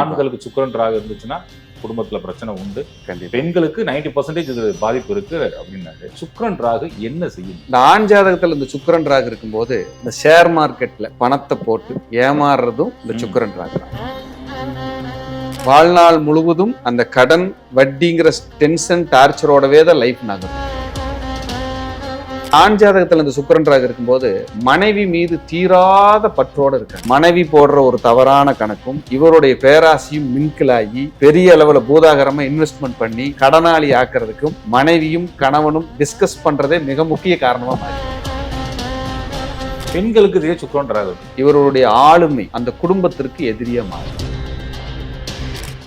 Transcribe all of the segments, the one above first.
ஆண்களுக்கு சுக்கரன் ராகு இருந்துச்சுன்னா குடும்பத்துல பிரச்சனை உண்டு. பெண்களுக்கு 90% பர்சன்டேஜ் இது பாதிப்பு இருக்கு அப்படின்னாரு. சுக்கரன் ராகு என்ன செய்யும்? இந்த ஆண் ஜாதகத்துல இந்த சுக்கிரன் ராகு இருக்கும்போது இந்த ஷேர் மார்க்கெட்ல பணத்தை போட்டு ஏமாறுறதும் இந்த. சுக்கிரன் ராகு வாழ்நாள் முழுவதும் அந்த கடன் வட்டிங்கிற டென்ஷன் டார்ச்சரோடவே தான் லைஃப் நகரும். ஆண் ஜாதகத்துல இந்த சுக்கிரன் ராகு இருக்கும்போது மனைவி மீது தீராத பற்றோட இருக்க மனைவி போடுற ஒரு தவறான கணக்கும் இவருடைய பேராசியும் மின்கிலாகி பெரிய அளவுல பூதாகரமா இன்வெஸ்ட்மெண்ட் பண்ணி கடனாளி ஆக்குறதுக்கும் மனைவியும் கணவனும் டிஸ்கஸ் பண்றதே மிக முக்கிய காரணமா மாறி. பெண்களுக்கு இதே சுக்கரன் ராகு. இவருடைய ஆளுமை அந்த குடும்பத்திற்கு எதிரியா மாறும்.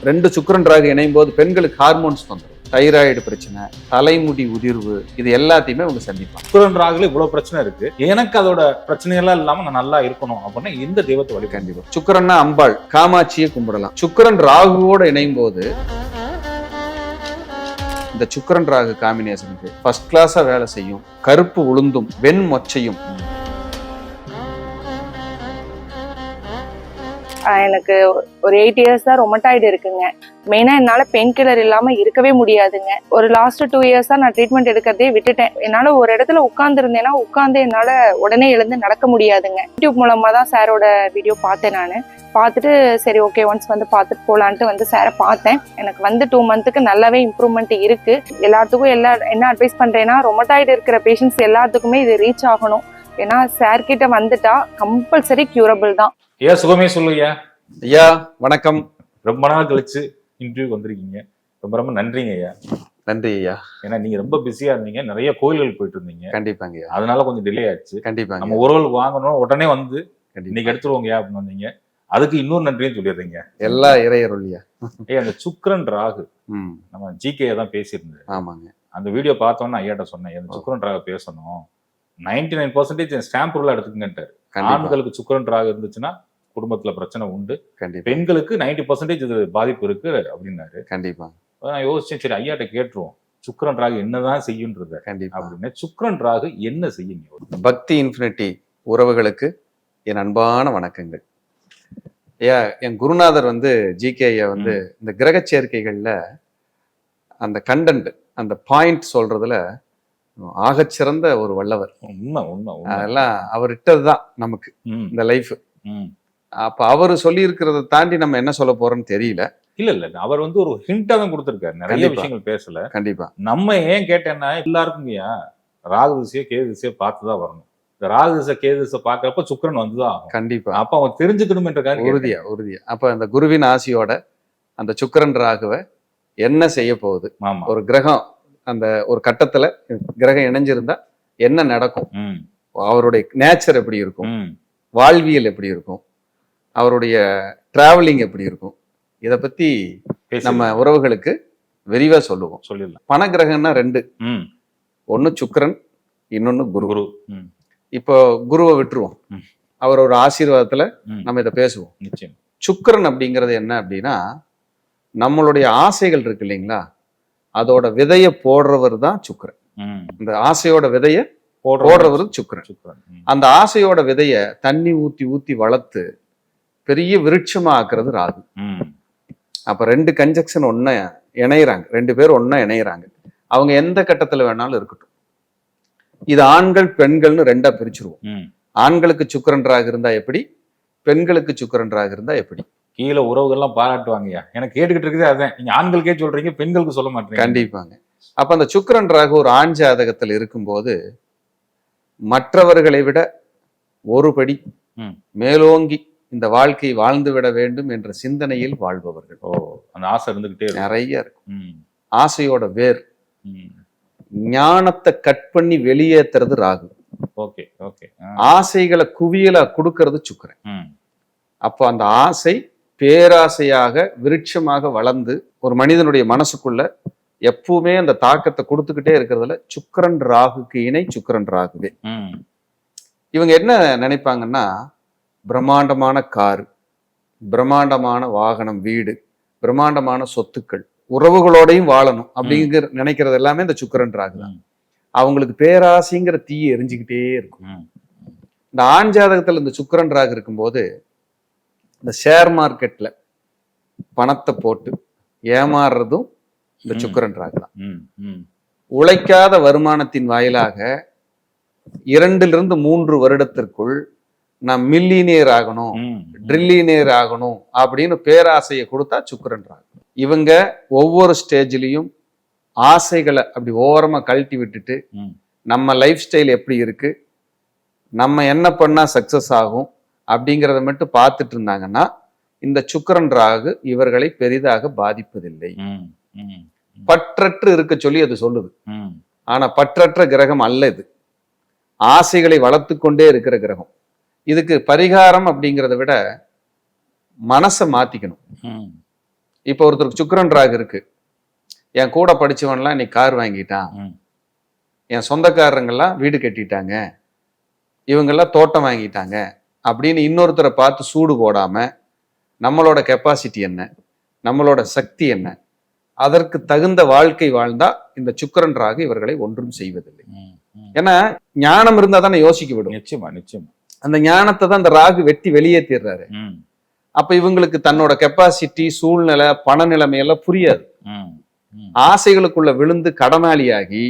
ரெண்டு சுக்கிரன் ராகு இணையும் போது பெண்களுக்கு ஹார்மோன்ஸ் வந்துடும் தைராய்டு பிரச்சனை தலைமுடி உதிர்வு இது எல்லாத்தையுமே அவங்க சந்திப்பாங்க. சுக்கரன் ராகுல இவ்வளவு பிரச்சனை இருக்கு. எனக்கு அதோட பிரச்சனையெல்லாம் இல்லாம நான் நல்லா இருக்கணும் அப்படின்னா எந்த தெய்வத்தை வழி கண்டிப்பா. சுக்கிரன்னா அம்பாள் காமாட்சியை கும்பிடலாம். சுக்கிரன் ராகுவோட இணையும் போது இந்த சுக்கிரன் ராகு காம்பினேஷனுக்கு ஃபர்ஸ்ட் கிளாஸா வேலை செய்யும். கருப்பு உளுந்தும் வெண் மொச்சையும். எனக்கு ஒரு எயிட் இயர்ஸ் தான் ரொமட்டாய்டு இருக்குங்க. மெயினாக என்னால் பெயின் கில்லர் இல்லாமல் இருக்கவே முடியாதுங்க. ஒரு லாஸ்ட் டூ இயர்ஸ் தான் நான் ட்ரீட்மெண்ட் எடுக்கிறதே விட்டுட்டேன். என்னால் ஒரு இடத்துல உட்காந்துருந்தேன்னா உட்காந்து என்னால் உடனே எழுந்து நடக்க முடியாதுங்க. யூடியூப் மூலமாக தான் சாரோட வீடியோ பார்த்தேன் நான். பார்த்துட்டு சரி ஓகே ஒன்ஸ் வந்து பார்த்துட்டு போகலான்ட்டு வந்து சாரை பார்த்தேன். எனக்கு வந்து டூ மந்த்துக்கு நல்லாவே இம்ப்ரூவ்மெண்ட் இருக்கு. எல்லாத்துக்கும் எல்லா என்ன அட்வைஸ் பண்ணுறேன்னா ரொமட்டாய்டு இருக்கிற பேஷண்ட்ஸ் எல்லாத்துக்குமே இது ரீச் ஆகணும். ஏன்னா சார் கிட்ட வந்துட்டா கம்பல்சரி கியூரபிள் தான். ஏன் சுகமே சொல்லுயா ஐயா வணக்கம். ரொம்ப நாள் கழிச்சு. இன்டர்வியூ வந்திருக்கீங்க. ரொம்ப ரொம்ப நன்றிங்க ஐயா. நன்றி ஐயா. ஏன்னா நீங்க ரொம்ப பிஸியா இருந்தீங்க. நிறைய கோயில்கள் போயிட்டு இருந்தீங்க கண்டிப்பாங்க அதனால கொஞ்சம் டிலே ஆச்சு. கண்டிப்பாங்க நம்ம உறவுகள் வாங்கணும் உடனே வந்து கண்டிப்பா. இன்னைக்கு எடுத்துருவோங்க அப்படின்னு வந்தீங்க. அதுக்கு இன்னொரு நன்றியும் சொல்லிடுறீங்க. எல்லா இறையருள்யா ஏய் அந்த சுக்கரன் ராகு. நம்ம ஜிகே தான் பேசியிருந்தேன் ஆமாங்க. அந்த வீடியோ பார்த்தோன்னே ஐயாட்ட சொன்னேன். அந்த சுக்கரன் ராக பேசணும். நைன்டி நைன் பர்சன்டேஜ் ஸ்டாம்ப் ரூலா எடுத்துக்கங்கன்ட்டார். கண்டிப்பா. ஆண்களுக்கு சுக்கரன் ராக இருந்துச்சுன்னா குடும்பத்துல பிரச்சனை உண்டு. கண்டிப்பா. பெண்களுக்கு 90% பர்சன்டேஜ் இது பாதிப்பு இருக்கு அப்படின்னாரு. கண்டிப்பா. நான் யோசிச்சேன் சரி ஐயாட்ட கேட்டுருவோம். சுக்கரன் ராகு என்னதான் செய்யுன்றத அப்படின்னு. சுக்கரன் ராகு என்ன செய்யுங்க? பக்தி இன்ஃபினிட்டி உறவுகளுக்கு என் அன்பான வணக்கங்கள். ஐயா என் குருநாதர் வந்து ஜிகே ஐயா வந்து இந்த கிரக சேர்க்கைகள்ல அந்த கண்டென்ட் அந்த பாயிண்ட் சொல்றதுல ஆகச்சிறந்த ஒரு வல்லவர். உண்மை உண்மை அதெல்லாம் அவர் இட்டதுதான் நமக்கு. ம், இந்த லைஃப். அப்ப அவர் சொல்லி இருக்கிறத தாண்டி நம்ம என்ன சொல்ல போறோம்னு தெரியல. இல்ல இல்ல அவர் வந்து ஒரு ஹிண்டா தான் கொடுத்திருக்காரு. நிறைய. விஷயங்கள் பேசல. கண்டிப்பா. நம்ம ஏன் கேட்டேன்னா எல்லாருக்கும் ஏன் ராகு திசையோ கேது திசையோ பார்த்து தான் வரணும். இந்த ராகு திசை கேது திசை பார்க்கறப்ப சுக்கிரன் வந்துதான் ஆகும். கண்டிப்பா. அப்ப அவன் தெரிஞ்சுக்கணும்ன்றக்காக உறுதியா உறுதியா. அப்ப அந்த குருவின் ஆசியோட அந்த சுக்கிரன் ராகுவை என்ன செய்ய போகுது? ஒரு கிரகம் அந்த ஒரு கட்டத்துல கிரகம் இணைஞ்சிருந்தா என்ன நடக்கும்? அவருடைய நேச்சர் எப்படி இருக்கும். வாழ்வியல் எப்படி இருக்கும்? அவருடைய டிராவலிங் எப்படி இருக்கும்? இத பத்தி நம்ம உறவுகளுக்கு விரிவா சொல்லுவோம். சொல்லிடலாம். பண கிரகம்னா ரெண்டு ஒன்னு சுக்கிரன் இன்னொன்னு குரு. குரு. இப்போ குருவை விட்டுருவோம். அவர் ஒரு ஆசீர்வாதத்துல. நம்ம இதை பேசுவோம். நிச்சயம். சுக்கிரன் அப்படிங்கிறது என்ன அப்படின்னா நம்மளுடைய ஆசைகள் இருக்கு இல்லைங்களா? அதோட விதைய போடுறவர் தான் சுக்கிரன். இந்த ஆசையோட விதைய போடுற போடுறவர் சுக்கிரன். அந்த ஆசையோட விதைய தண்ணி ஊத்தி ஊத்தி வளர்த்து பெரிய விருட்சமா ஆக்குறது ராகு அப்ப ரெண்டு கன்ஜெக்ஷன் ஒன்ன இணையறாங்க. ரெண்டு பேரும் ஒண்ணா இணையறாங்க. அவங்க எந்த கட்டத்துல வேணாலும் இருக்கட்டும். இது ஆண்கள் பெண்கள்னு ரெண்டா பிரிச்சிருவோம். ஆண்களுக்கு சுக்கிரன் ராகு இருந்தா எப்படி? பெண்களுக்கு சுக்கிரன் ராகு இருந்தா எப்படி? கீழே உறவுகள்லாம் பாராட்டுவாங்கய்யா. எனக்கு கேட்டுக்கிட்டு இருக்குதே அதான். நீங்க ஆண்களுக்கே சொல்றீங்க பெண்களுக்கு சொல்ல மாட்டீங்க. கண்டிப்பாங்க. அப்ப அந்த சுக்கிரன் ராகு ஒரு ஆண் ஜாதகத்தில் இருக்கும்போது மற்றவர்களை விட ஒரு படி. மேலோங்கி இந்த வாழ்க்கை வாழ்ந்து விட வேண்டும் என்ற சிந்தனையில் வாழ்பவர்கள். ஓ அந்த ஆசை இருந்துகிட்டே நிறைய இருக்கும். ஆசையோட வேர். ஞானத்தை கட் பண்ணி வெளியேத்துறது ராகு. Okay okay. ஆசைகளை குவியலா கொடுக்கறது சுக்கிரன். அப்போ அந்த ஆசை பேராசையாக விருட்சமாக வளர்ந்து ஒரு மனிதனுடைய மனசுக்குள்ள எப்பவுமே அந்த தாக்கத்தை கொடுத்துக்கிட்டே இருக்கிறதுல சுக்கிரன் ராகுக்கு இணை சுக்கிரன் ராகுவே. இவங்க என்ன நினைப்பாங்கன்னா பிரம்மாண்டமான கார் பிரம்மாண்டமான வாகனம் வீடு பிரம்மாண்டமான சொத்துக்கள் உறவுகளோடையும் வாழணும் அப்படிங்கிற நினைக்கிறது எல்லாமே இந்த சுக்கிரன் ராகு தான். அவங்களுக்கு பேராசைங்கிற தீயை எரிஞ்சுக்கிட்டே இருக்கும். இந்த ஆண் ஜாதகத்துல இந்த சுக்கிரன் ராகு இருக்கும்போது இந்த ஷேர் மார்க்கெட்ல பணத்தை போட்டு ஏமாறுறதும் இந்த. சுக்கிரன் ராகு தான் உழைக்காத வருமானத்தின் வாயிலாக இரண்டிலிருந்து மூன்று வருடத்திற்குள் நான் மில்லினியர் ஆகணும் ட்ரில்லினியர் ஆகணும் அப்படின்னு பேராசையை கொடுத்தா சுக்கிரன் ராகு இவங்க ஒவ்வொரு ஸ்டேஜ்லயும் ஆசைகளை அப்படி ஓரமா கழட்டி விட்டுட்டு. நம்ம லைஃப் ஸ்டைல் எப்படி இருக்கு நம்ம என்ன பண்ணா சக்சஸ் ஆகும் அப்படிங்கிறத மட்டும் பார்த்துட்டு இருந்தாங்கன்னா இந்த சுக்கிரன் ராகு இவர்களை பெரிதாக பாதிப்பதில்லை. பற்றற்று இருக்க சொல்லி அது சொல்லுது. ஆனா பற்றற்ற கிரகம் அல்ல இது. ஆசைகளை வளர்த்து கொண்டே இருக்கிற கிரகம். இதுக்கு பரிகாரம் அப்படிங்கிறத விட மனசை மாத்திக்கணும். இப்போ ஒருத்தருக்கு சுக்கிரன் ராகு இருக்கு. என் கூட படிச்சவன்லாம் இன்னைக்கு கார் வாங்கிட்டான். என் சொந்தக்காரங்கெல்லாம் வீடு கட்டிட்டாங்க. இவங்கெல்லாம் தோட்டம் வாங்கிட்டாங்க. அப்படின்னு இன்னொருத்தரை பார்த்து சூடு போடாம நம்மளோட கெப்பாசிட்டி என்ன? நம்மளோட சக்தி என்ன? அதற்கு தகுந்த வாழ்க்கை வாழ்ந்தா இந்த சுக்கிரன் ராகு இவர்களை ஒன்றும் செய்வதில்லை. ஏன்னா ஞானம் இருந்தா தானே யோசிக்க விடும். நிச்சயமா நிச்சயமா. அந்த ஞானத்தை தான் அந்த ராகு வெட்டி வெளியேற்றிடுறாரு ம், அப்ப இவங்களுக்கு தன்னோட கெப்பாசிட்டி சூழ்நிலை பண நிலைமையெல்லாம் புரியாது ஆசைகளுக்குள்ள விழுந்து கடனாளியாகி.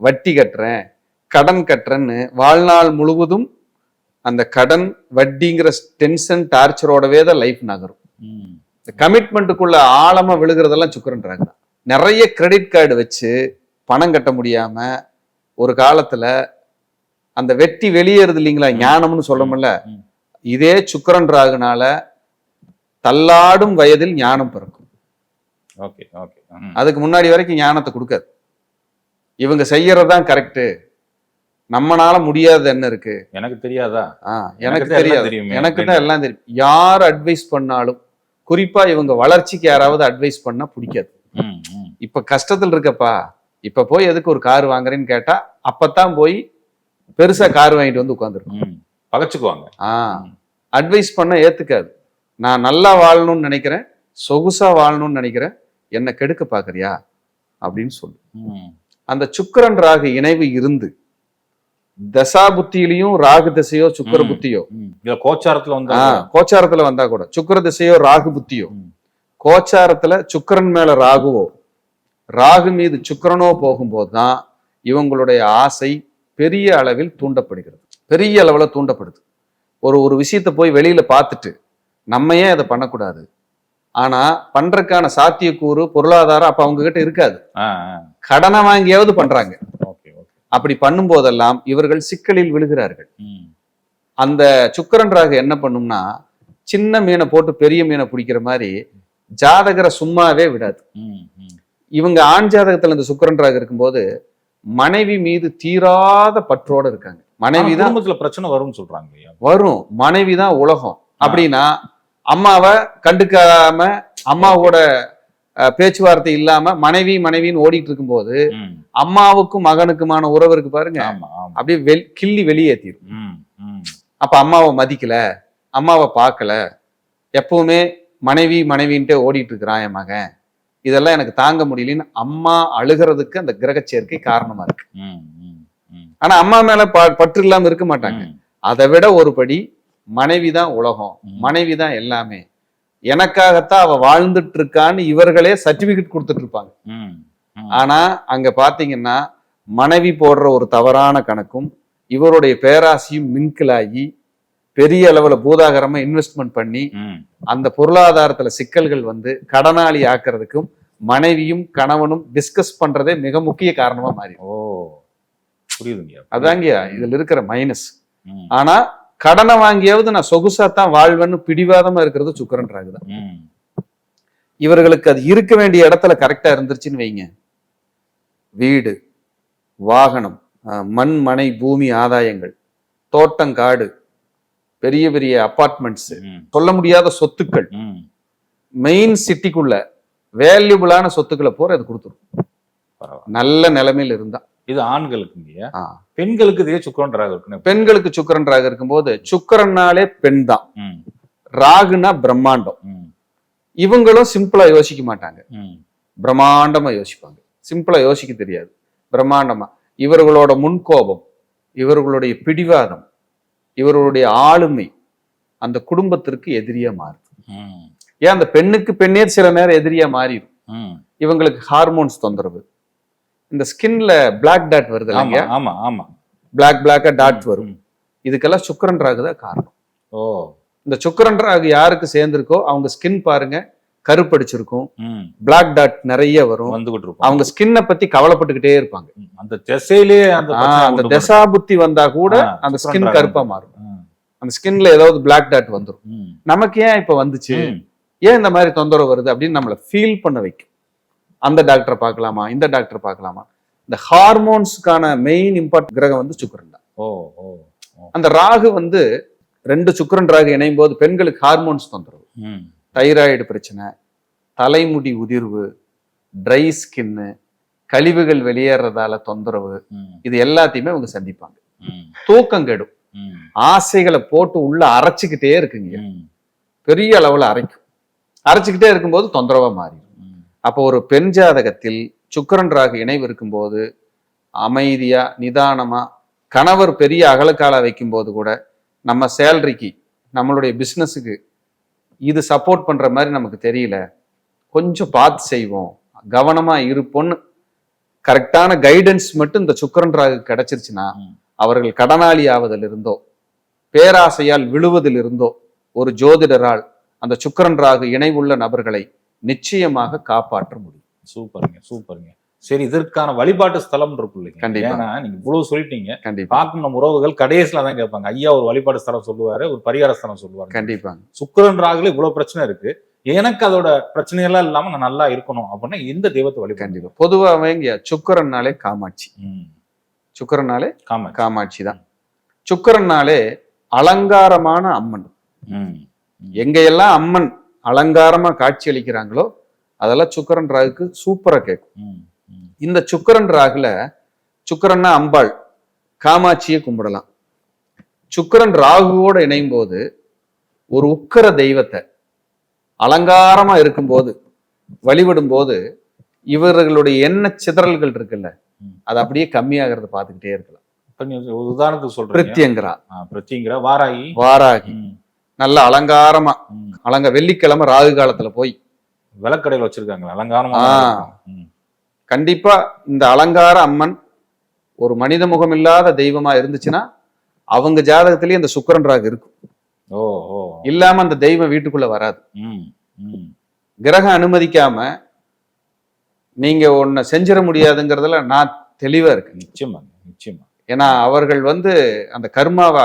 வட்டி கட்டுறேன் கடன் கட்டுறேன்னு வாழ்நாள் முழுவதும் அந்த கடன் வட்டிங்கிற டென்ஷன் டார்ச்சரோடவே தான் லைஃப் நகரும். இந்த கமிட்மெண்ட்டுக்குள்ள ஆழமா விழுகிறதெல்லாம் சுக்கரன்றாங்க நிறைய கிரெடிட் கார்டு வச்சு பணம் கட்ட முடியாம ஒரு காலத்துல அந்த வெட்டி வெளியேறுது இல்லைங்களா? ஞானம்னு சொல்லமுல்ல ம். இதே சுக்கரன் ராகுனால தள்ளாடும் வயதில் ஞானம் பிறக்கும். Okay okay. அதுக்கு முன்னாடி வரைக்கும் ஞானத்தை கொடுக்காது. இவங்க செய்யறதுதான் கரெக்ட் நம்மனால முடியாதது என்ன இருக்கு? எனக்கு தெரியாதா? எனக்கு தெரியாது. எனக்கு தான் எல்லாம் தெரியும். யார் அட்வைஸ் பண்ணாலும் குறிப்பா இவங்க வளர்ச்சிக்கு யாராவது அட்வைஸ் பண்ணா பிடிக்காது. இப்ப கஷ்டத்துல இருக்கப்பா இப்ப போய் எதுக்கு ஒரு கார் வாங்குறேன்னு கேட்டா அப்பதான் போய் பெருசா கார் வாங்கிட்டு வந்து உட்காந்துருக்கும். பகச்சுக்குவாங்க. ஆ அட்வைஸ் பண்ண ஏத்துக்காது. நான் நல்லா வாழணும்னு நினைக்கிறேன் சொகுசா வாழணும்னு நினைக்கிறேன் என்ன கெடுக்க பாக்குறியா? அப்படின்னு சொல்லு. அந்த சுக்கிரன் ராகு இணைவு இருந்து தசா புத்தியிலையும் ராகு திசையோ சுக்கிர. புத்தியோ. கோச்சாரத்துல வந்து கோச்சாரத்துல வந்தா கூட. சுக்கிர திசையோ ராகு புத்தியோ. கோச்சாரத்துல சுக்கிரன் மேல ராகுவோ. ராகு மீது சுக்கிரனோ போகும்போது தான் இவங்களுடைய ஆசை பெரிய அளவில் தூண்டப்படுகிறது. பெரிய அளவுல தூண்டப்படுது. ஒரு ஒரு விஷயத்தை போய் வெளியில பார்த்துட்டு நம்ம ஏன் அதை பண்ணக்கூடாது? ஆனா பண்றதுக்கான சாத்தியக்கூறு பொருளாதாரம் அப்ப அவங்க கிட்ட இருக்காது. கடனை வாங்கியாவது பண்றாங்க. Okay okay. அப்படி பண்ணும்போதெல்லாம் இவர்கள் சிக்கலில் விழுகிறார்கள். அந்த சுக்கிரன் ராகு என்ன பண்ணும்னா சின்ன மீனை போட்டு பெரிய மீனை பிடிக்கிற மாதிரி ஜாதகரை சும்மாவே விடாது. இவங்க ஆண் ஜாதகத்துல இந்த சுக்கிரன் ராகு இருக்கும்போது மனைவி மீது தீராத பற்றோட இருக்காங்க. மனைவி தான் குடும்பத்துல பிரச்சனை வரும்னு சொல்றாங்க வரும். மனைவி தான் உலகம். அப்படின்னா அம்மாவை கண்டுக்காம அம்மாவோட பேச்சுவார்த்தை இல்லாம மனைவி மனைவின்னு ஓடிட்டு இருக்கும்போது அம்மாவுக்கும் மகனுக்குமான உறவு இருக்கு பாருங்க. அப்படியே வெள் கிள்ளி வெளியேற்றிடும். அப்ப அம்மாவை மதிக்கல. அம்மாவை பார்க்கல. எப்பவுமே மனைவி மனைவின்ட்டே ஓடிட்டு இருக்கிறான் என் மகன். இதெல்லாம் எனக்கு தாங்க முடியலன்னு அம்மா அழுகிறதுக்கு அந்த கிரக சேர்க்கை காரணமா இருக்கு. ஆனா அம்மா மேல பற்று இல்லாம இருக்க மாட்டாங்க அதை விட ஒரு படி மனைவி தான் உலகம் ம். மனைவி தான் எல்லாமே எனக்காகத்தான் அவ வாழ்ந்துட்டு இருக்கான்னு இவர்களே சர்டிபிகேட் கொடுத்துட்டு இருப்பாங்க. ஆனா அங்க பாத்தீங்கன்னா மனைவி போடுற ஒரு தவறான கணக்கும் இவருடைய பேராசையும் மின்கிளாகி பெரிய அளவுல பூதாகரமா இன்வெஸ்ட்மெண்ட் பண்ணி அந்த பொருளாதாரத்துல சிக்கல்கள் வந்து கடனாளி ஆக்குறதுக்கும் மனைவியும் கணவனும் டிஸ்கஸ் பண்றதே மிக முக்கிய காரணமா மாறி. ஓ புரியுதுங்க அதாங்கய்யா இதுல இருக்கிற மைனஸ் ஆனா கடனை வாங்கியாவது நான் சொகுசா தான் வாழ்வேன்னு பிடிவாதமா இருக்கிறது சுக்கரன் ம், இவர்களுக்கு அது இருக்க வேண்டிய இடத்துல கரெக்டா இருந்துருச்சுன்னு வைங்க. வீடு வாகனம் மண் மனை பூமி ஆதாயங்கள் தோட்டம் காடு பெரிய பெரிய அபார்ட்மெண்ட்ஸ் ம், சொல்ல முடியாத சொத்துக்கள். மெயின் சிட்டிக்குள்ள வேல்யூபிளான சொத்துக்களை போற அது கொடுத்துரும். நல்ல நிலைமையில இருந்தா. இது ஆண்களுக்குங்கய்யா ஆ. பெண்களுக்கு இதே சுக்கரன் ராகு இருக்குன்னு பெண்களுக்கு சுக்கரன் ராகு இருக்கும்போது சுக்கரன்னாலே பெண் தான். ராகுனா பிரம்மாண்டம். இவங்களும் சிம்பிளா யோசிக்க மாட்டாங்க. பிரம்மாண்டமா யோசிப்பாங்க. சிம்பிளா யோசிக்க தெரியாது. பிரம்மாண்டமா. இவர்களோட முன்கோபம் இவர்களுடைய பிடிவாதம் இவர்களுடைய ஆளுமை அந்த குடும்பத்திற்கு எதிரியா மாறுது. ஏன் அந்த பெண்ணுக்கு பெண்ணே சில நேரம் எதிரியா மாறிடும். இவங்களுக்கு ஹார்மோன்ஸ் தொந்தரவு இந்த ஸ்கின்ல பிளாக் டாட் வருது ஆமா இல்லைங்க ஆமா ஆமா பிளாக் பிளாக்கா டாட் வரும். இதுக்கெல்லாம் சுக்கரன் ராகு தான் காரணம் ஓ இந்த சுக்கரன் ராகு யாருக்கு சேர்ந்திருக்கோ அவங்க ஸ்கின் பாருங்க கருப்படிச்சிருக்கும். பிளாக் டாட் நிறைய வரும் வந்துகிட்டு இருப்போம் அவங்க ஸ்கின்னை பத்தி கவலைப்பட்டுக்கிட்டே இருப்பாங்க. அந்த திசையிலே அந்த தசா புத்தி வந்தா கூட அந்த ஸ்கின். கருப்பா மாறும். அந்த ஸ்கின்ல ஏதாவது பிளாக் டாட் வந்துரும் ம். நமக்கு ஏன் இப்ப வந்துச்சு. ஏன் இந்த மாதிரி தொந்தரவு வருது அப்படின்னு நம்மள ஃபீல் பண்ண வைக்கும் அந்த டாக்டரை பார்க்கலாமா இந்த டாக்டரை பார்க்கலாமா இந்த ஹார்மோன்ஸ்க்கான மெயின் இம்பார்ட் கிரகம் வந்து சுக்கிரன் தான் ஓ அந்த ராகு வந்து ரெண்டு சுக்கிரன் ராகு இணையும் போது பெண்களுக்கு ஹார்மோன்ஸ் தொந்தரவு. தைராய்டு பிரச்சனை தலைமுடி உதிர்வு ட்ரை ஸ்கின்னு கழிவுகள் வெளியேறதால தொந்தரவு. இது எல்லாத்தையுமே அவங்க சந்திப்பாங்க. தூக்கம் கெடும். ஆசைகளை போட்டு உள்ள அரைச்சுக்கிட்டே இருக்குங்க. பெரிய அளவுல அரைக்கும் அரைச்சுக்கிட்டே இருக்கும்போது தொந்தரவா மாறிடும். அப்போ ஒரு பெண் ஜாதகத்தில் சுக்கிரன் ராகு இணைவு இருக்கும்போது அமைதியா நிதானமா கணவர் பெரிய அகலக்கால வைக்கும்போது கூட நம்ம சேலரிக்கு நம்மளுடைய பிசினஸுக்கு இது சப்போர்ட் பண்ற மாதிரி நமக்கு தெரியல. கொஞ்சம் பார்த்து செய்வோம். கவனமா இருப்போம்னு கரெக்டான கைடன்ஸ் மட்டும் இந்த சுக்கிரன் ராகு கிடைச்சிருச்சுன்னா. அவர்கள் கடனாளி ஆவதில் இருந்தோ பேராசையால் விழுவதில் இருந்தோ ஒரு ஜோதிடரால் அந்த சுக்கிரன் ராகு இணைவுள்ள நபர்களை நிச்சயமாக காப்பாற்ற முடியும். சூப்பருங்க சூப்பருங்க. சரி இதற்கான வழிபாட்டு ஸ்தலம் இருக்கும் இல்லைங்க. கண்டிப்பா. ஏன்னா நீங்க இவ்வளவு சொல்லிட்டீங்க. கண்டிப்பா. பார்க்கும் நம்ம உறவுகள் கடைசியில தான் கேட்பாங்க. ஐயா ஒரு வழிபாடு ஸ்தலம் சொல்லுவாரு ஒரு பரிகார ஸ்தலம் சொல்லுவாரு. கண்டிப்பாங்க சுக்கிரன் ராகுல இவ்வளவு பிரச்சனை இருக்கு. எனக்கு அதோட பிரச்சனையெல்லாம் இல்லாம நான் நல்லா இருக்கணும் அப்படின்னா இந்த தெய்வத்தை வழிபாடு கண்டிப்பா. பொதுவாகவே இங்க சுக்கிரன்னாலே காமாட்சி. ம். சுக்கிரனாலே காம காமாட்சி தான். சுக்கிரன்னாலே அலங்காரமான அம்மன். ம். எங்கெல்லாம் அம்மன் அலங்காரமா காட்சி அளிக்கிறாங்களோ அதெல்லாம் சுக்கிரன் ராகுக்கு சூப்பரா கேட்கும். இந்த சுக்கிரன் ராகுல சுக்கிரன்னா அம்பாள் காமாட்சியை கும்பிடலாம். சுக்கிரன் ராகுவோட இணையும் போது ஒரு உக்கர தெய்வத்தை அலங்காரமா இருக்கும்போது வழிபடும் போது இவர்களுடைய எண்ண சிதறல்கள் இருக்குல்ல. அது அப்படியே கம்மியாகிறத பார்த்துக்கிட்டே இருக்கலாம். உதாரணத்துக்கு சொல்றீங்க பிரித்தியங்கரா. ஆ, பிரத்திங்கிற வாராகி. வாராகி. நல்ல அலங்காரமா. அலங்க வெள்ளிக்கிழமை ராகு காலத்துல போய். விளக்கடையில வச்சிருக்காங்களா அலங்காரமா. கண்டிப்பா இந்த அலங்கார அம்மன் ஒரு மனித முகம் இல்லாத தெய்வமா இருந்துச்சுன்னா அவங்க ஜாதகத்திலேயே இந்த சுக்கிரன் ராகு இருக்கும். ஓ இல்லாம அந்த தெய்வம் வீட்டுக்குள்ள வராது. கிரகம் அனுமதிக்காம நீங்க ஒன்ன செஞ்சிட முடியாதுங்கிறதுல நான் தெளிவா இருக்கேன். நிச்சயமா நிச்சயமா. ஏன்னா அவர்கள் வந்து அந்த கர்மாவை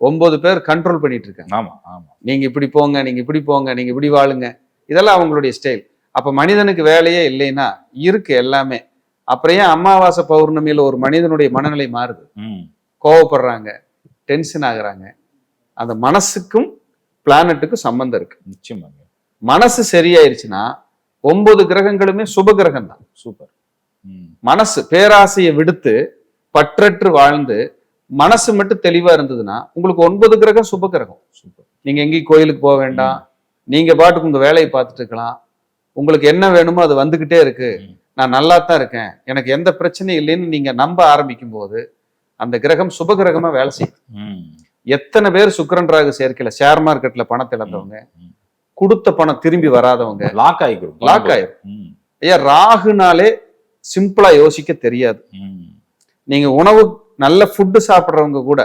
ஒன்பது பேர் கண்ட்ரோல் பண்ணிட்டு இருக்காங்க. ஆமா ஆமா. நீங்க இப்படி போங்க நீங்க இப்படி போங்க நீங்க இப்படி வாழுங்க. இதெல்லாம் அவங்களுடைய ஸ்டைல் அப்ப மனிதனுக்கு வேலையே இல்லைன்னா இருக்கு எல்லாமே. அப்புறம் ஏன் அமாவாசை பௌர்ணமியில ஒரு மனிதனுடைய மனநிலை மாறுது. கோவப்படுறாங்க டென்ஷன் ஆகுறாங்க. அந்த மனசுக்கும் பிளானட்டுக்கும் சம்பந்தம் இருக்கு. நிச்சயமாங்க. மனசு சரியாயிருச்சுன்னா ஒன்பது கிரகங்களுமே சுப கிரகம் தான் சூப்பர். மனசு பேராசையை விடுத்து பற்றற்று வாழ்ந்து மனசு மட்டும் தெளிவா இருந்ததுன்னா உங்களுக்கு ஒன்பது கிரகம் சுப கிரகம். சூப்பர். நீங்க எங்கேயும் கோயிலுக்கு போக வேண்டாம். நீங்க பாட்டுக்கு உங்க வேலையை பார்த்துட்டு இருக்கலாம். உங்களுக்கு என்ன வேணுமோ அது வந்துகிட்டே இருக்கு. நான் நல்லா தான் இருக்கேன் எனக்கு எந்த பிரச்சனையும் இல்லைன்னு நீங்க நம்ப ஆரம்பிக்கும் போது அந்த கிரகம் சுப கிரகமா வேலை செய்யும். எத்தனை பேர் சுக்கிரன் ராகு சேர்க்கையில ஷேர் மார்க்கெட்ல பணத்தை இழந்தவங்க. கொடுத்த பணம் திரும்பி வராதவங்க லாக் ஆயிக்கிறோம் லாக் ஆயிரும். ஐயா ராகுனாலே சிம்பிளா யோசிக்க தெரியாது. நீங்க உணவு நல்ல ஃபுட்டு சாப்பிட்றவங்க கூட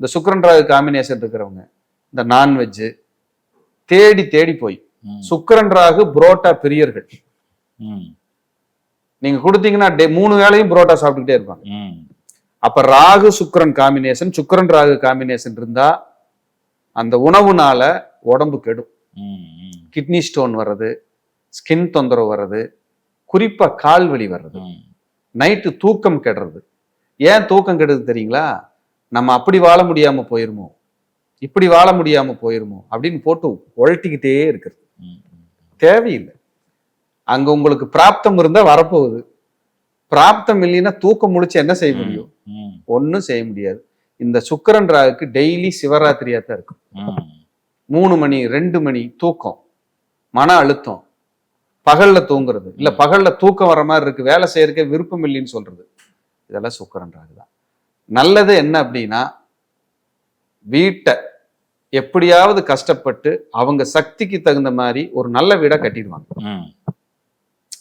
இந்த சுக்கிரன் ராகு காம்பினேஷன் இருக்கிறவங்க இந்த நான்வெஜ் தேடி தேடி போய். சுக்கிரன் ராகு புரோட்டா பிரியர்கள். நீங்க கொடுத்தீங்கன்னா மூணு வேளையும் புரோட்டா சாப்பிட்டுக்கிட்டே இருப்பாங்க. அப்ப ராகு சுக்கிரன் காம்பினேஷன் சுக்கிரன் ராகு காம்பினேஷன் இருந்தா அந்த உணவுனால உடம்பு கெடும். கிட்னி ஸ்டோன் வர்றது ஸ்கின் தொந்தரவு வர்றது குறிப்பா கால் வலி வர்றது. நைட்டு தூக்கம் கெடுறது ஏன் தூக்கம் கெடுது தெரியுங்களா நம்ம அப்படி வாழ முடியாம போயிருமோ இப்படி வாழ முடியாம போயிருமோ அப்படின்னு போட்டு உழட்டிக்கிட்டே இருக்கிறது. தேவையில்லை. அங்க உங்களுக்கு பிராப்தம் இருந்தா வரப்போகுது. பிராப்தம் இல்லைன்னா தூக்கம் முழிச்சு என்ன செய்ய முடியும்? ம். ஒன்றும் செய்ய முடியாது. இந்த சுக்கிரன் ராகுக்கு டெய்லி சிவராத்திரியா தான் இருக்கும். மூணு மணி ரெண்டு மணி தூக்கம் மன அழுத்தம் பகல்ல தூங்குறது. இல்ல பகல்ல தூக்கம் வர மாதிரி இருக்கு வேலை செய்யறதுக்கே விருப்பம் இல்லைன்னு சொல்றது. இதெல்லாம் சுக்கிரன் ராகு தான். நல்லது என்ன அப்படின்னா வீட்டை எப்படியாவது கஷ்டப்பட்டு அவங்க சக்திக்கு தகுந்த மாதிரி ஒரு நல்ல வீடா கட்டிடுவாங்க.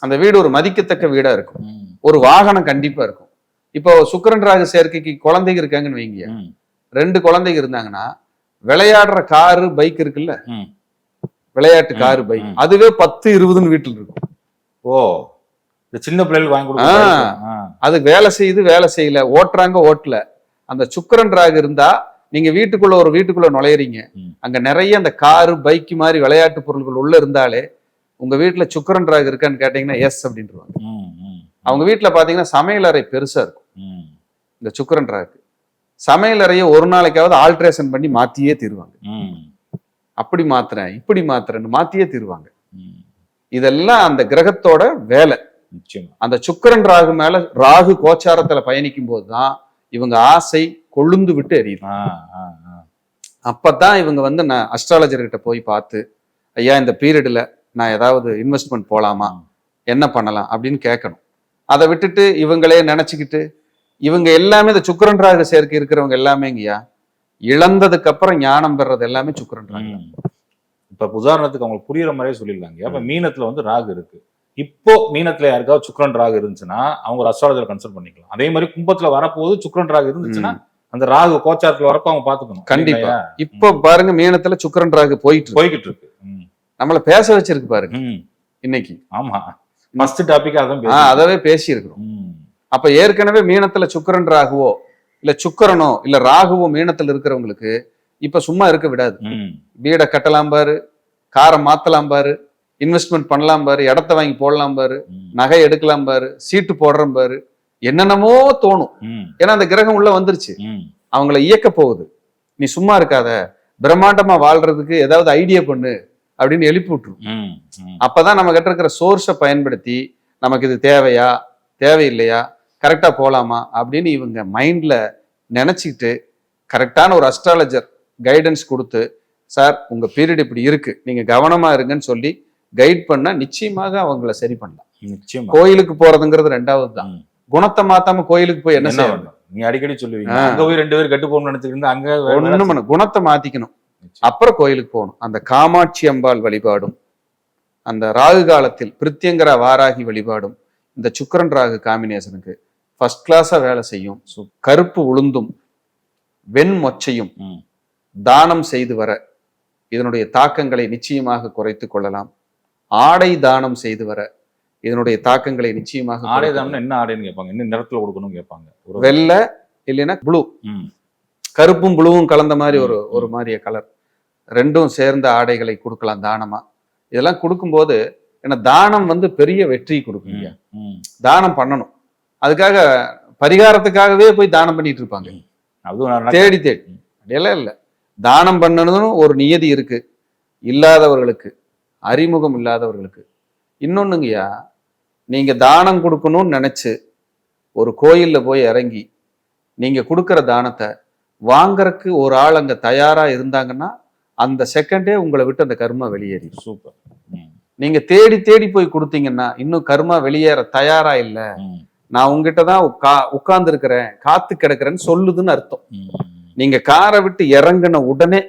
அந்த வீடு ஒரு மதிக்கத்தக்க வீடா இருக்கும். ஒரு வாகனம் கண்டிப்பா இருக்கும். இப்போ சுக்கிரன் ராகு சேர்க்கைக்கு குழந்தைங்க இருக்காங்கன்னு வைங்க. ரெண்டு குழந்தைங்க இருந்தாங்கன்னா விளையாடுற காரு பைக் இருக்குல்ல. விளையாட்டு காரு பைக். அதுவே பத்து இருபதுன்னு வீட்டுல இருக்கும். ஓ இந்த சின்ன பிள்ளைகளுக்கு வாங்கி. கொடுக்க அது வேலை செய்யுது வேலை செய்யல. ஓட்டுறாங்க ஓட்டல. அந்த சுக்கிரன் ராகு இருந்தா நீங்க வீட்டுக்குள்ள ஒரு வீட்டுக்குள்ள நுழையறீங்க. அங்க நிறைய அந்த காரு பைக் மாதிரி விளையாட்டு பொருட்கள் உள்ள இருந்தாலே உங்க வீட்டுல சுக்கிரன் ராகு இருக்கான்னு கேட்டீங்கன்னா எஸ் அப்படின்றாங்க அவங்க வீட்டுல பாத்தீங்கன்னா சமையல் அறை பெருசா இருக்கும். இந்த சுக்கிரன் ராகு. சமையல் அறையை ஒரு நாளைக்காவது ஆல்ட்ரேஷன் பண்ணி மாத்தியே தீருவாங்க. அப்படி மாத்துறேன் இப்படி மாத்துறேன்னு மாத்தியே தீருவாங்க. இதெல்லாம் அந்த கிரகத்தோட வேலை. அந்த சுக்கிரன் ராகு மேல ராகு கோச்சாரத்துல பயணிக்கும் போதுதான் இவங்க ஆசை கொழுந்து விட்டு எரியுது. அப்பதான் இவங்க வந்து நான் அஸ்ட்ராலஜர் கிட்ட போய் பார்த்து ஐயா இந்த பீரியட்ல நான் ஏதாவது இன்வெஸ்ட்மெண்ட் போலாமா? என்ன பண்ணலாம்? அப்படின்னு கேட்கணும். அதை விட்டுட்டு இவங்களே நினைச்சுக்கிட்டு இவங்க எல்லாமே இந்த சுக்கிரன் ராகு சேர்க்கை இருக்கிறவங்க எல்லாமேங்கய்யா இழந்ததுக்கு அப்புறம் ஞானம் பெறது எல்லாமே சுக்கிரன் ராகு. இப்ப உதாரணத்துக்கு அவங்களுக்கு புரியுற மாதிரியே சொல்லிடலாங்க அப்ப மீனத்துல வந்து ராகு இருக்கு. இப்போ மீனத்துல யாருக்காவது சுக்ரன் ராகு இருந்துச்சுன்னா அவங்க ஒரு அஸ்ட்ராலஜர் கன்சல்ட் பண்ணிக்கலாம் அதே மாதிரி கும்பத்துல வரப்போது சுக்ரன் ராகு இருந்துச்சுன்னா அந்த ராகு கோச்சாரத்துல வரப்போ அவங்க பாத்துக்கணும் கண்டிப்பா. இப்போ பாருங்க மீனத்துல சுக்கிரன் ராகு போயிட்டு இருக்கு. போய்கிட்டு இருக்கு. நம்மள பேச வச்சிருக்கு பாருங்க. இன்னைக்கு ஆமா ஃபர்ஸ்ட் டாபிக் அதான். அதவே பேசி இருக்கிறோம். அப்ப ஏற்கனவே மீனத்துல சுக்கிரன் ராகுவோ இல்ல சுக்கிரனோ இல்ல ராகுவோ மீனத்துல இருக்கிறவங்களுக்கு இப்ப சும்மா இருக்க விடாது. வீடை கட்டலாம் பாரு காரை மாத்தலாம் பாரு இன்வெஸ்ட்மெண்ட் பண்ணலாம் பாரு இடத்த வாங்கி போடலாம் பாரு. நகை எடுக்கலாம் பாரு சீட்டு போடுறோம் பாரு என்னென்னமோ தோணும். ஏன்னா அந்த கிரகம் உள்ள வந்துருச்சு. அவங்கள இயக்க போகுது நீ சும்மா இருக்காத பிரம்மாண்டமா வாழ்றதுக்கு ஏதாவது ஐடியா பண்ணு அப்படின்னு எழுப்பி விட்டுரும். அப்பதான் நம்ம கிட்ட இருக்கிற சோர்ஸை பயன்படுத்தி நமக்கு இது தேவையா தேவையில்லையா கரெக்டா போலாமா அப்படின்னு இவங்க மைண்ட்ல நினைச்சிட்டு கரெக்டான ஒரு அஸ்ட்ராலஜர் கைடன்ஸ் கொடுத்து சார் உங்க பீரியட் இப்படி இருக்கு நீங்க கவனமா இருங்கன்னு சொல்லி கைட் பண்ணா நிச்சயமாக அவங்கள சரி பண்ணலாம் நிச்சயமா கோயிலுக்கு போறதுங்கிறது ரெண்டாவது தான். குணத்தை மாத்தாம கோயிலுக்கு போய் என்ன பண்ணணும்? நீ அடிக்கடி சொல்லுவீங்க. அங்க போய் ரெண்டு பேரும் கெட்டு போகணும்னு நினைச்சிட்டு இருந்தா அங்க பண்ண குணத்தை மாத்திக்கணும். அப்புறம் கோயிலுக்கு போகணும் அந்த காமாட்சி அம்பாள் வழிபாடும் அந்த ராகு காலத்தில் பிரித்யங்கரா வாராகி வழிபாடும் இந்த சுக்கிரன் ராகு காம்பினேஷனுக்கு ஃபர்ஸ்ட் கிளாஸா வேலை செய்யும். கருப்பு உளுந்தும் வெண்மொச்சையும் ம். தானம் செய்து வர இதனுடைய தாக்கங்களை நிச்சயமாக குறைத்து கொள்ளலாம் ஆடை தானம் செய்து வர இதனுடைய தாக்கங்களை நிச்சயமாக ஆடை தானம்னா என்ன ஆடைன்னு கேட்பாங்க. என்ன நிறத்துல கொடுக்கணும்னு கேட்பாங்க. ஒரு வெள்ளை இல்லைன்னா ப்ளூ. கருப்பும் ப்ளூவும் கலந்த மாதிரி ஒரு ஒரு மாதிரிய கலர் ரெண்டும் சேர்ந்த ஆடைகளை கொடுக்கலாம் தானமா? இதெல்லாம் கொடுக்கும்போது ஏன்னா தானம் வந்து பெரிய வெற்றி கொடுக்குங்க ம். ம். தானம் பண்ணணும். அதுக்காக பரிகாரத்துக்காகவே போய் தானம் பண்ணிட்டு இருப்பாங்க. அதுவும் தேடி தேடி. அப்படியெல்லாம் இல்லை. தானம் பண்ணணும்னு ஒரு நியதி இருக்கு. இல்லாதவர்களுக்கு. அறிமுகம் இல்லாதவர்களுக்கு இன்னொன்னுங்கய்யா நீங்க தானம் கொடுக்கணும்னு நினைச்சு ஒரு கோயில்ல போய் இறங்கி நீங்க கொடுக்குற தானத்தை வாங்கறதுக்கு ஒரு ஆள் அங்க தயாரா இருந்தாங்கன்னா அந்த செகண்டே உங்களை விட்டு அந்த கர்மா வெளியேறி சூப்பர். நீங்க தேடி தேடி போய் கொடுத்தீங்கன்னா இன்னும் கர்மா வெளியேற தயாரா இல்ல. நான் உங்ககிட்ட தான் உட்கா உட்கார்ந்து இருக்கிறேன் காத்து கிடக்குறேன்னு சொல்லுதுன்னு அர்த்தம். நீங்க காரை விட்டு இறங்கின உடனே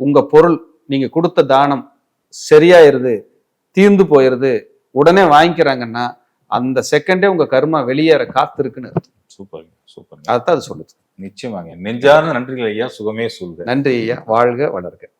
உங்க பொருள் நீங்க கொடுத்த தானம் சரியாயிருது தீர்ந்து போயிருது உடனே வாங்கிக்கிறாங்கன்னா அந்த செகண்டே உங்க கர்மா வெளியேற காத்திருக்குன்னு. சூப்பர் சூப்பர் அதைத்தான் அது சொல்லுது. நிச்சயமாங்க. நெஞ்சார்ந்த நன்றிகள் ஐயா. சுகமே சொல்க. நன்றி ஐயா. வாழ்க வளர்க.